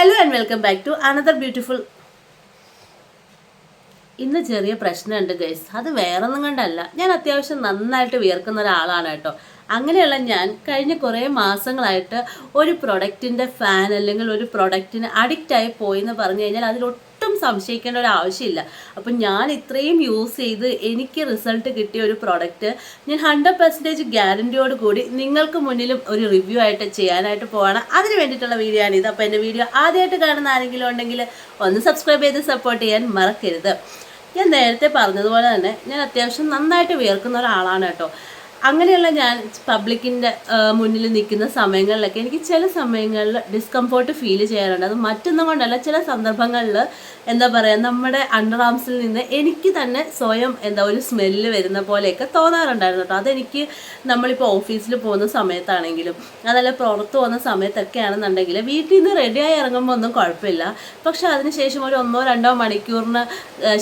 Hello and welcome back to another beautiful ഇന്ന് ചെറിയ പ്രശ്നമുണ്ട് ഗൈസ് അത് വേറൊന്നും കണ്ടല്ല. ഞാൻ അത്യാവശ്യം നന്നായിട്ട് വിയർക്കുന്ന ഒരാളാണ് കേട്ടോ. അങ്ങനെയുള്ള ഞാൻ കഴിഞ്ഞ കുറേ മാസങ്ങളായിട്ട് ഒരു പ്രൊഡക്റ്റിന്റെ ഫാൻ അല്ലെങ്കിൽ ഒരു പ്രൊഡക്റ്റിന് അഡിക്റ്റായി പോയി എന്ന് പറഞ്ഞു കഴിഞ്ഞാൽ അതിലൊട്ടും സംശയിക്കേണ്ട ഒരു ആവശ്യമില്ല. അപ്പം ഞാൻ ഇത്രയും യൂസ് ചെയ്ത് എനിക്ക് റിസൾട്ട് കിട്ടിയ ഒരു പ്രോഡക്റ്റ് ഞാൻ ഹൺഡ്രഡ് പെർസെന്റേജ് ഗ്യാരന്റിയോട് കൂടി നിങ്ങൾക്ക് മുന്നിലും ഒരു റിവ്യൂ ആയിട്ട് ചെയ്യാനായിട്ട് പോവാണ്. അതിന് വേണ്ടിയിട്ടുള്ള വീഡിയോ ആണ് ഇത്. അപ്പോൾ എന്റെ വീഡിയോ ആദ്യമായിട്ട് കാണുന്ന ആരെങ്കിലും ഉണ്ടെങ്കിൽ ഒന്ന് സബ്സ്ക്രൈബ് ചെയ്ത് സപ്പോർട്ട് ചെയ്യാൻ മറക്കരുത്. ഞാൻ നേരത്തെ പറഞ്ഞതുപോലെ തന്നെ ഞാൻ അത്യാവശ്യം നന്നായിട്ട് വിയർക്കുന്ന ഒരാളാണ് കേട്ടോ. അങ്ങനെയുള്ള ഞാൻ പബ്ലിക്കിന്റെ മുന്നിൽ നിൽക്കുന്ന സമയങ്ങളിലൊക്കെ എനിക്ക് ചില സമയങ്ങളിൽ ഡിസ്കംഫോർട്ട് ഫീൽ ചെയ്യാറുണ്ട്. അത് മറ്റൊന്നും കൊണ്ടല്ല ചില സന്ദർഭങ്ങളിൽ എന്താ പറയുക നമ്മുടെ അണ്ടർ ആംസിൽ നിന്ന് എനിക്ക് തന്നെ സ്വയം എന്താ ഒരു സ്മെല്ല് വരുന്ന പോലെയൊക്കെ തോന്നാറുണ്ടായിരുന്നു കേട്ടോ. അതെനിക്ക് നമ്മളിപ്പോൾ ഓഫീസിൽ പോകുന്ന സമയത്താണെങ്കിലും അതല്ല പുറത്ത് പോകുന്ന സമയത്തൊക്കെ ആണെന്നുണ്ടെങ്കിൽ വീട്ടിൽ നിന്ന് റെഡിയായി ഇറങ്ങുമ്പോൾ ഒന്നും കുഴപ്പമില്ല. പക്ഷെ അതിനുശേഷം ഒരു ഒന്നോ രണ്ടോ മണിക്കൂറിന്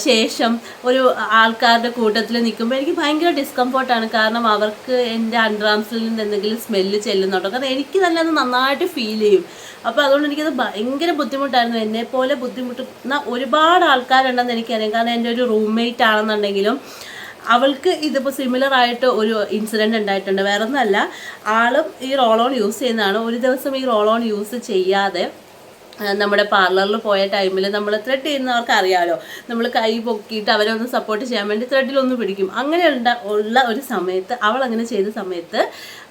ശേഷം ഒരു ആൾക്കാരുടെ കൂട്ടത്തിൽ നിൽക്കുമ്പോൾ എനിക്ക് ഭയങ്കര ഡിസ്കംഫോർട്ടാണ് കാരണം അവർക്ക് എന്റെ അണ്ടർആംസിൽ നിന്ന് എന്തെങ്കിലും സ്മെല്ല് ചെല്ലുന്നുണ്ടോ? കാരണം എനിക്ക് തന്നെ അത് നന്നായിട്ട് ഫീൽ ചെയ്യും. അപ്പോൾ അതുകൊണ്ട് എനിക്കത് ഭയങ്കര ബുദ്ധിമുട്ടായിരുന്നു. എന്നെ പോലെ ബുദ്ധിമുട്ടുന്ന ഒരുപാട് ആൾക്കാരുണ്ടെന്ന് എനിക്കറിയാം. കാരണം എന്റെ ഒരു റൂംമേറ്റ് ആണെന്നുണ്ടെങ്കിലും അവൾക്ക് ഇതിപ്പോൾ സിമിലർ ആയിട്ട് ഒരു ഇൻസിഡന്റ് ഉണ്ടായിട്ടുണ്ട്. വേറെ ഒന്നല്ല ആളും ഈ റോളോൺ യൂസ് ചെയ്യുന്നതാണ്. ഒരു ദിവസം ഈ റോളോൺ യൂസ് ചെയ്യാതെ നമ്മുടെ പാർലറിൽ പോയ ടൈമിൽ നമ്മൾ ത്രെഡ് ചെയ്യുന്നവർക്ക് അറിയാമല്ലോ നമ്മൾ കൈ പൊക്കിയിട്ട് അവരെ ഒന്ന് സപ്പോർട്ട് ചെയ്യാൻ വേണ്ടി ത്രെഡിലൊന്ന് പിടിക്കും. അങ്ങനെ ഉള്ള ഒരു സമയത്ത് അവൾ അങ്ങനെ ചെയ്ത സമയത്ത്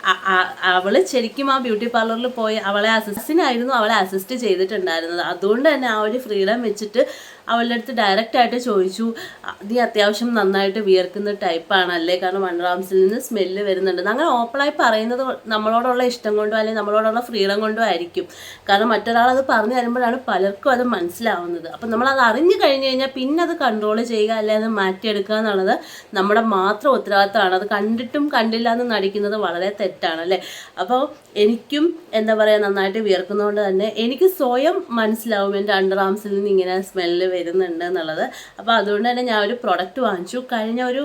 അ- അ- അവൾ ശരിക്കും ആ ബ്യൂട്ടി പാർലറിൽ പോയി അവളെ അസിസ്റ്റിനായിരുന്നു അവളെ അസിസ്റ്റ് ചെയ്തിട്ടുണ്ടായിരുന്നത്. അതുകൊണ്ട് തന്നെ ആ ഒരു ഫ്രീഡം വെച്ചിട്ട് അവളുടെ അടുത്ത് ഡയറക്റ്റ് ആയിട്ട് ചോദിച്ചു നീ അത്യാവശ്യം നന്നായിട്ട് വിയർക്കുന്ന ടൈപ്പാണല്ലേ കാരണം വണ്ടറാംസിൽ നിന്ന് സ്മെല്ല് വരുന്നുണ്ട്. അങ്ങനെ ഓപ്പണായി പറയുന്നത് നമ്മളോടുള്ള ഇഷ്ടം കൊണ്ടോ അല്ലെങ്കിൽ നമ്മളോടുള്ള ഫ്രീഡം കൊണ്ടോ ആയിരിക്കും. കാരണം മറ്റൊരാൾ അത് പറഞ്ഞു തരുമ്പോഴാണ് പലർക്കും അത് മനസ്സിലാവുന്നത്. അപ്പം നമ്മൾ അത് അറിഞ്ഞു കഴിഞ്ഞു കഴിഞ്ഞാൽ പിന്നെ അത് കൺട്രോൾ ചെയ്യുക അല്ലെങ്കിൽ അത് മാറ്റിയെടുക്കുക എന്നുള്ളത് നമ്മുടെ മാത്രം ഉത്തരവാദിത്തമാണ്. അത് കണ്ടിട്ടും കണ്ടില്ല എന്ന് നടിക്കുന്നത് വളരെ തെറ്റാണ് അല്ലേ അപ്പോൾ എനിക്കും എന്താ പറയുക നന്നായിട്ട് വിയർക്കുന്നതുകൊണ്ട് തന്നെ എനിക്ക് സ്വയം മനസ്സിലാവും എന്റെ അണ്ടർ ആംസിൽ നിന്ന് ഇങ്ങനെ സ്മെല്ല് വരുന്നുണ്ട് എന്നുള്ളത്. അപ്പോൾ അതുകൊണ്ട് തന്നെ ഞാൻ ഒരു പ്രൊഡക്റ്റ് വാങ്ങിച്ചു. കഴിഞ്ഞ ഒരു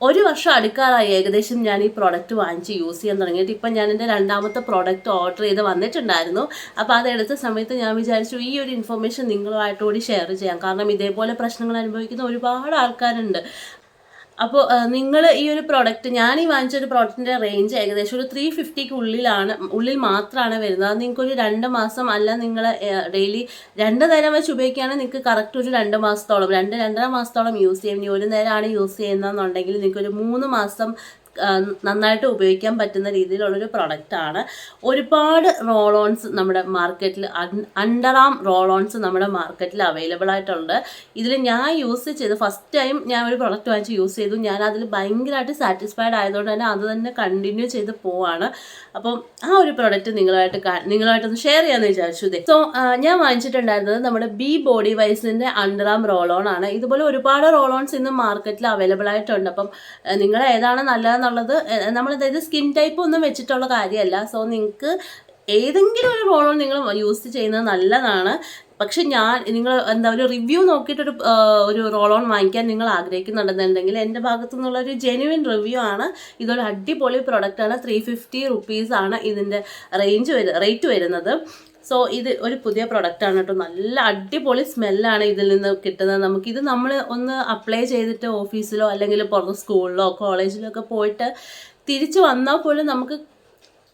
ഒരു വർഷം അടുക്കാറായി ഏകദേശം ഞാൻ ഈ പ്രോഡക്റ്റ് വാങ്ങിച്ച് യൂസ് ചെയ്യാൻ തുടങ്ങിയിട്ട് ഇപ്പം ഞാൻ എന്റെ രണ്ടാമത്തെ പ്രോഡക്റ്റ് ഓർഡർ ചെയ്ത് വന്നിട്ടുണ്ടായിരുന്നു. അപ്പോൾ അത് എടുത്ത സമയത്ത് ഞാൻ വിചാരിച്ചു ഈ ഒരു ഇൻഫർമേഷൻ നിങ്ങളുമായിട്ട് കൂടി ഷെയർ ചെയ്യാം. കാരണം ഇതേപോലെ പ്രശ്നങ്ങൾ അനുഭവിക്കുന്ന ഒരുപാട് ആൾക്കാരുണ്ട്. അപ്പോൾ നിങ്ങൾ ഈ ഒരു പ്രോഡക്റ്റ് ഞാൻ ഈ വാങ്ങിച്ച ഒരു പ്രോഡക്റ്റിന്റെ റേഞ്ച് ഏകദേശം ഒരു ത്രീ ഫിഫ്റ്റിക്ക് ഉള്ളിലാണ് ഉള്ളിൽ മാത്രമാണ് വരുന്നത്. അത് നിങ്ങൾക്കൊരു രണ്ട് മാസം അല്ല നിങ്ങൾ ഡെയിലി രണ്ട് നേരം വെച്ച് ഉപയോഗിക്കുകയാണെങ്കിൽ നിങ്ങൾക്ക് കറക്റ്റ് ഒരു രണ്ട് മാസത്തോളം രണ്ട് രണ്ടര മാസത്തോളം യൂസ് ചെയ്യും. ഇനി ഒരു നേരമാണ് യൂസ് ചെയ്യുന്നതെന്നുണ്ടെങ്കിൽ നിങ്ങൾക്കൊരു മൂന്ന് മാസം നന്നായിട്ട് ഉപയോഗിക്കാൻ പറ്റുന്ന രീതിയിലുള്ളൊരു പ്രൊഡക്റ്റാണ് ഒരുപാട് റോൾ ഓൺസ് നമ്മുടെ മാർക്കറ്റിൽ അണ്ടറാം റോൾ ഓൺസ് നമ്മുടെ മാർക്കറ്റിൽ അവൈലബിൾ ആയിട്ടുണ്ട്. ഇതിൽ ഞാൻ യൂസ് ചെയ്ത് ഫസ്റ്റ് ടൈം ഞാൻ ഒരു പ്രൊഡക്റ്റ് വാങ്ങിച്ച് യൂസ് ചെയ്തു. ഞാൻ അതിൽ ഭയങ്കരമായിട്ട് സാറ്റിസ്ഫൈഡ് ആയതുകൊണ്ട് തന്നെ അത് തന്നെ കണ്ടിന്യൂ ചെയ്ത് പോവാണ്. അപ്പം ആ ഒരു പ്രൊഡക്റ്റ് നിങ്ങളുമായിട്ട് നിങ്ങളുമായിട്ടൊന്ന് ഷെയർ ചെയ്യാമെന്ന് വിചാരിച്ചു ഇതേ സോ ഞാൻ വാങ്ങിച്ചിട്ടുണ്ടായിരുന്നത് നമ്മുടെ ബി ബോഡി വൈസിന്റെ അണ്ടറാം റോൾ ഓൺ ആണ്. ഇതുപോലെ ഒരുപാട് റോൾ ഓൺസ് ഇന്ന് മാർക്കറ്റിൽ അവൈലബിൾ ആയിട്ടുണ്ട്. അപ്പം നിങ്ങൾ ഏതാണ് നല്ലതെന്നുള്ളത് നമ്മൾ അതായത് സ്കിൻ ടൈപ്പ് ഒന്നും വെച്ചിട്ടുള്ള കാര്യമല്ല. സോ നിങ്ങൾക്ക് ഏതെങ്കിലും ഒരു റോൾ നിങ്ങൾ യൂസ് ചെയ്യുന്നത് നല്ലതാണ്. പക്ഷെ ഞാൻ നിങ്ങൾ എന്താ ഒരു റിവ്യൂ നോക്കിയിട്ടൊരു ഒരു റോൾ ഓൺ വാങ്ങിക്കാൻ നിങ്ങൾ ആഗ്രഹിക്കുന്നുണ്ടെന്നുണ്ടെങ്കിൽ എന്റെ ഭാഗത്തു നിന്നുള്ള ഒരു ജെനുവിൻ റിവ്യൂ ആണ്. ഇതൊരു അടിപൊളി പ്രൊഡക്റ്റാണ് ത്രീ ഫിഫ്റ്റി റുപ്പീസാണ് ഇതിന്റെ റേഞ്ച് വരു റേറ്റ് വരുന്നത്. സോ ഇത് ഒരു പുതിയ പ്രൊഡക്റ്റ് ആണ് കേട്ടോ. നല്ല അടിപൊളി സ്മെല്ലാണ് ഇതിൽ നിന്ന് കിട്ടുന്നത്. നമുക്ക് ഇത് നമ്മൾ ഒന്ന് അപ്ലൈ ചെയ്തിട്ട് ഓഫീസിലോ അല്ലെങ്കിൽ പുറത്ത് സ്കൂളിലോ കോളേജിലോ ഒക്കെ പോയിട്ട് തിരിച്ചു വന്നാൽ പോലും നമുക്ക്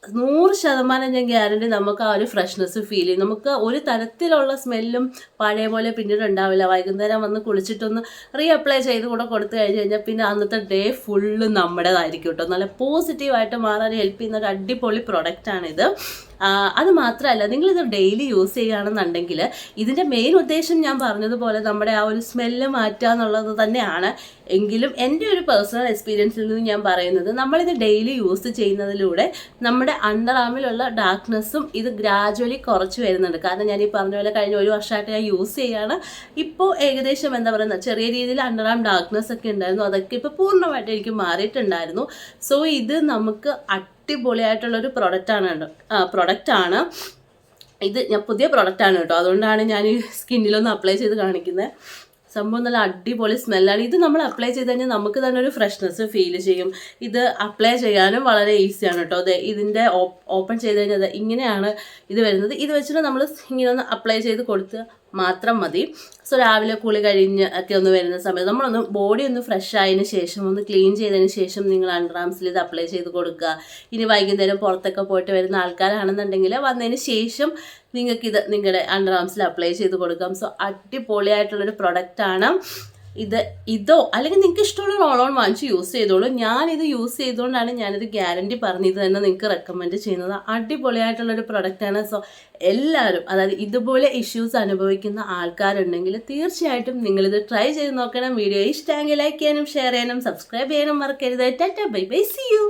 നൂറ് ശതമാനം ഞാൻ ഗ്യാരണ്ടി നമുക്ക് ആ ഒരു ഫ്രഷ്നെസ് ഫീൽ ചെയ്യും. നമുക്ക് ഒരു തരത്തിലുള്ള സ്മെല്ലും പഴയ പോലെ പിന്നീട് ഉണ്ടാവില്ല. വൈകുന്നേരം വന്ന് കുളിച്ചിട്ടൊന്ന് റീ അപ്ലൈ ചെയ്ത് കൂടെ കൊടുത്തു കഴിഞ്ഞ് കഴിഞ്ഞാൽ പിന്നെ അന്നത്തെ ഡേ ഫുള്ള് നമ്മുടേതായിരിക്കും കേട്ടോ. നല്ല പോസിറ്റീവായിട്ട് മാറാൻ ഹെൽപ്പ് ചെയ്യുന്ന ഒരു അടിപൊളി പ്രൊഡക്റ്റാണിത് അത് മാത്രമല്ല നിങ്ങളിത് ഡെയിലി യൂസ് ചെയ്യുകയാണെന്നുണ്ടെങ്കിൽ ഇതിന്റെ മെയിൻ ഉദ്ദേശം ഞാൻ പറഞ്ഞതുപോലെ നമ്മുടെ ആ ഒരു സ്മെല്ല് മാറ്റുക എന്നുള്ളത് തന്നെയാണ്. എങ്കിലും എന്റെ ഒരു പേഴ്സണൽ എക്സ്പീരിയൻസിൽ നിന്ന് ഞാൻ പറയുന്നത് നമ്മളിത് ഡെയിലി യൂസ് ചെയ്യുന്നതിലൂടെ നമ്മുടെ അണ്ടർ ആമിലുള്ള ഡാർക്ക്നെസ്സും ഇത് ഗ്രാജുവലി കുറച്ച് വരുന്നുണ്ട്. കാരണം ഞാൻ ഈ പറഞ്ഞ പോലെ കഴിഞ്ഞ ഒരു വർഷമായിട്ട് ഞാൻ യൂസ് ചെയ്യുകയാണ്. ഇപ്പോൾ ഏകദേശം എന്താ പറയുക ചെറിയ രീതിയിൽ അണ്ടർ ആം ഡാർക്ക്നെസ് ഒക്കെ ഉണ്ടായിരുന്നു. അതൊക്കെ ഇപ്പോൾ പൂർണമായിട്ട് എനിക്ക് മാറിയിട്ടുണ്ടായിരുന്നു. സോ ഇത് നമുക്ക് അടിപൊളിയായിട്ടുള്ളൊരു പ്രൊഡക്റ്റാണ് പ്രൊഡക്റ്റാണ് ഇത് ഞാൻ പുതിയ പ്രൊഡക്റ്റാണ് കേട്ടോ. അതുകൊണ്ടാണ് ഞാൻ ഈ സ്കിന്നിലൊന്ന് അപ്ലൈ ചെയ്ത് കാണിക്കുന്നത് സംഭവം നല്ല അടിപൊളി സ്മെല്ലാണ് ഇത് നമ്മൾ അപ്ലൈ ചെയ്ത് കഴിഞ്ഞാൽ നമുക്ക് തന്നെ ഒരു ഫ്രഷ്നെസ് ഫീൽ ചെയ്യും. ഇത് അപ്ലൈ ചെയ്യാനും വളരെ ഈസിയാണ് കേട്ടോ അതെ ഇതിന്റെ ഓപ്പൺ ചെയ്ത് കഴിഞ്ഞാൽ ഇങ്ങനെയാണ് ഇത് വരുന്നത്. ഇത് വെച്ചിട്ട് നമ്മൾ ഇങ്ങനെ ഒന്ന് അപ്ലൈ ചെയ്ത് കൊടുത്ത് മാത്രം മതി. സോ രാവിലെ കുളി കഴിഞ്ഞ് ഒക്കെ ഒന്ന് വരുന്ന സമയത്ത് നമ്മളൊന്ന് ബോഡി ഒന്ന് ഫ്രഷ് ആയതിനു ശേഷം ഒന്ന് ക്ലീൻ ചെയ്തതിന് ശേഷം നിങ്ങൾ അണ്ടർആംസിൽ ഇത് അപ്ലൈ ചെയ്ത് കൊടുക്കുക. ഇനി വൈകുന്നേരം പുറത്തൊക്കെ പോയിട്ട് വരുന്ന ആൾക്കാരാണെന്നുണ്ടെങ്കിൽ വന്നതിന് ശേഷം നിങ്ങൾക്ക് നിങ്ങളുടെ നിങ്ങളുടെ അണ്ടർആംസിൽ അപ്ലൈ ചെയ്ത് കൊടുക്കാം. സോ അടിപൊളിയായിട്ടുള്ളൊരു പ്രൊഡക്റ്റാണ് ഇത് ഇതോ അല്ലെങ്കിൽ നിങ്ങൾക്ക് ഇഷ്ടമുള്ള റോൾ ഓൺ വാങ്ങിച്ച് യൂസ് ചെയ്തോളൂ. ഞാനിത് യൂസ് ചെയ്തുകൊണ്ടാണ് ഞാനിത് ഗ്യാരണ്ടി പറഞ്ഞത് തന്നെ നിങ്ങൾക്ക് റെക്കമെൻഡ് ചെയ്യുന്നത്. അടിപൊളിയായിട്ടുള്ളൊരു പ്രൊഡക്റ്റാണ് സോ എല്ലാവരും അതായത് ഇതുപോലെ ഇഷ്യൂസ് അനുഭവിക്കുന്ന ആൾക്കാരുണ്ടെങ്കിൽ തീർച്ചയായിട്ടും നിങ്ങളിത് ട്രൈ ചെയ്ത് നോക്കണം. വീഡിയോ ഇഷ്ടമെങ്കിൽ ലൈക്ക് ചെയ്യാനും ഷെയർ ചെയ്യാനും സബ്സ്ക്രൈബ് ചെയ്യാനും മറക്കരുത്. Tata bye bye see you